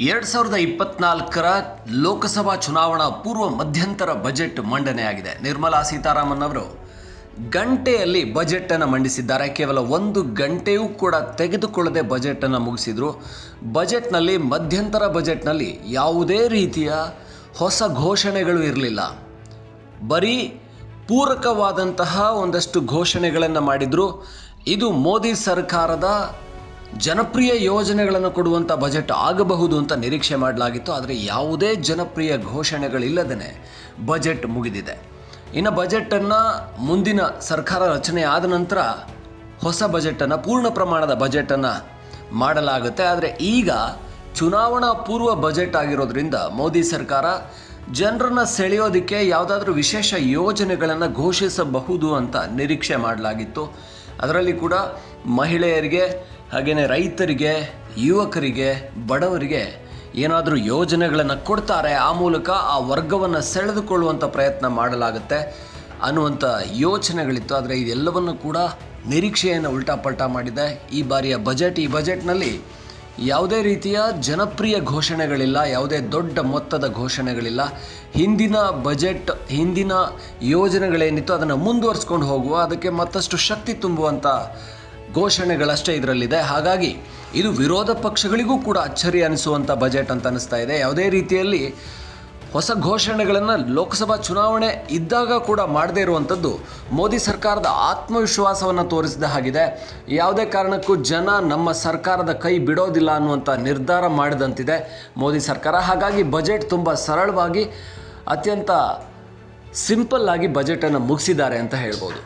ಎರಡು ಸಾವಿರದ ಇಪ್ಪತ್ನಾಲ್ಕರ ಲೋಕಸಭಾ ಚುನಾವಣಾ ಪೂರ್ವ ಮಧ್ಯಂತರ ಬಜೆಟ್ ಮಂಡನೆಯಾಗಿದೆ. ನಿರ್ಮಲಾ ಸೀತಾರಾಮನ್ ಅವರು ಗಂಟೆಯಲ್ಲಿ ಬಜೆಟನ್ನು ಮಂಡಿಸಿದ್ದಾರೆ. ಕೇವಲ ಒಂದು ಗಂಟೆಯೂ ಕೂಡ ತೆಗೆದುಕೊಳ್ಳದೆ ಬಜೆಟನ್ನು ಮುಗಿಸಿದರು. ಬಜೆಟ್ನಲ್ಲಿ, ಮಧ್ಯಂತರ ಬಜೆಟ್ನಲ್ಲಿ ಯಾವುದೇ ರೀತಿಯ ಹೊಸ ಘೋಷಣೆಗಳು ಇರಲಿಲ್ಲ. ಬರೀ ಪೂರಕವಾದಂತಹ ಒಂದಷ್ಟು ಘೋಷಣೆಗಳನ್ನು ಮಾಡಿದರು. ಇದು ಮೋದಿ ಸರ್ಕಾರದ ಜನಪ್ರಿಯ ಯೋಜನೆಗಳನ್ನು ಕೊಡುವಂಥ ಬಜೆಟ್ ಆಗಬಹುದು ಅಂತ ನಿರೀಕ್ಷೆ ಮಾಡಲಾಗಿತ್ತು, ಆದರೆ ಯಾವುದೇ ಜನಪ್ರಿಯ ಘೋಷಣೆಗಳಿಲ್ಲದೇ ಬಜೆಟ್ ಮುಗಿದಿದೆ. ಇನ್ನು ಬಜೆಟನ್ನು ಮುಂದಿನ ಸರ್ಕಾರ ರಚನೆ ಆದ ನಂತರ ಹೊಸ ಬಜೆಟನ್ನು, ಪೂರ್ಣ ಪ್ರಮಾಣದ ಬಜೆಟನ್ನು ಮಾಡಲಾಗುತ್ತೆ. ಆದರೆ ಈಗ ಚುನಾವಣಾ ಪೂರ್ವ ಬಜೆಟ್ ಆಗಿರೋದ್ರಿಂದ ಮೋದಿ ಸರ್ಕಾರ ಜನರನ್ನು ಸೆಳೆಯೋದಕ್ಕೆ ಯಾವುದಾದ್ರೂ ವಿಶೇಷ ಯೋಜನೆಗಳನ್ನು ಘೋಷಿಸಬಹುದು ಅಂತ ನಿರೀಕ್ಷೆ ಮಾಡಲಾಗಿತ್ತು. ಅದರಲ್ಲಿ ಕೂಡ ಮಹಿಳೆಯರಿಗೆ ಹಾಗೆಯೇ ರೈತರಿಗೆ, ಯುವಕರಿಗೆ, ಬಡವರಿಗೆ ಏನಾದರೂ ಯೋಜನೆಗಳನ್ನು ಕೊಡ್ತಾರೆ, ಆ ಮೂಲಕ ಆ ವರ್ಗವನ್ನು ಸೆಳೆದುಕೊಳ್ಳುವಂಥ ಪ್ರಯತ್ನ ಮಾಡಲಾಗುತ್ತೆ ಅನ್ನುವಂಥ ಯೋಚನೆಗಳಿತ್ತು. ಆದರೆ ಇದೆಲ್ಲವನ್ನು ಕೂಡ ನಿರೀಕ್ಷೆಯನ್ನು ಉಲ್ಟಾಪಲ್ಟಾ ಮಾಡಿದೆ. ಈ ಬಾರಿಯ ಬಜೆಟ್, ಈ ಬಜೆಟ್ನಲ್ಲಿ ಯಾವುದೇ ರೀತಿಯ ಜನಪ್ರಿಯ ಘೋಷಣೆಗಳಿಲ್ಲ, ಯಾವುದೇ ದೊಡ್ಡ ಮೊತ್ತದ ಘೋಷಣೆಗಳಿಲ್ಲ. ಹಿಂದಿನ ಬಜೆಟ್, ಹಿಂದಿನ ಯೋಜನೆಗಳೇನಿತ್ತು, ಅದನ್ನು ಮುಂದುವರಿಸ್ಕೊಂಡು ಹೋಗುವ, ಅದಕ್ಕೆ ಮತ್ತಷ್ಟು ಶಕ್ತಿ ತುಂಬುವಂಥ ಘೋಷಣೆಗಳಷ್ಟೇ ಇದರಲ್ಲಿದೆ. ಹಾಗಾಗಿ, ಇದು ವಿರೋಧ ಪಕ್ಷಗಳಿಗೂ ಕೂಡ ಅಚ್ಚರಿ ಅನಿಸುವಂಥ ಬಜೆಟ್ ಅಂತ ಅನ್ನಿಸ್ತಾ ಇದೆ. ಯಾವುದೇ ರೀತಿಯಲ್ಲಿ ಹೊಸ ಘೋಷಣೆಗಳನ್ನು ಲೋಕಸಭಾ ಚುನಾವಣೆ ಇದ್ದಾಗ ಕೂಡ ಮಾಡದೇ ಇರುವಂಥದ್ದು ಮೋದಿ ಸರ್ಕಾರದ ಆತ್ಮವಿಶ್ವಾಸವನ್ನು ತೋರಿಸಿದ ಹಾಗಿದೆ. ಯಾವುದೇ ಕಾರಣಕ್ಕೂ ಜನ ನಮ್ಮ ಸರ್ಕಾರದ ಕೈ ಬಿಡೋದಿಲ್ಲ ಅನ್ನುವಂಥ ನಿರ್ಧಾರ ಮಾಡಿದಂತಿದೆ ಮೋದಿ ಸರ್ಕಾರ. ಹಾಗಾಗಿ ಬಜೆಟ್ ತುಂಬ ಸರಳವಾಗಿ ಅತ್ಯಂತ ಸಿಂಪಲ್ ಆಗಿ ಬಜೆಟನ್ನು ಮುಗಿಸಿದ್ದಾರೆ ಅಂತ ಹೇಳ್ಬೋದು.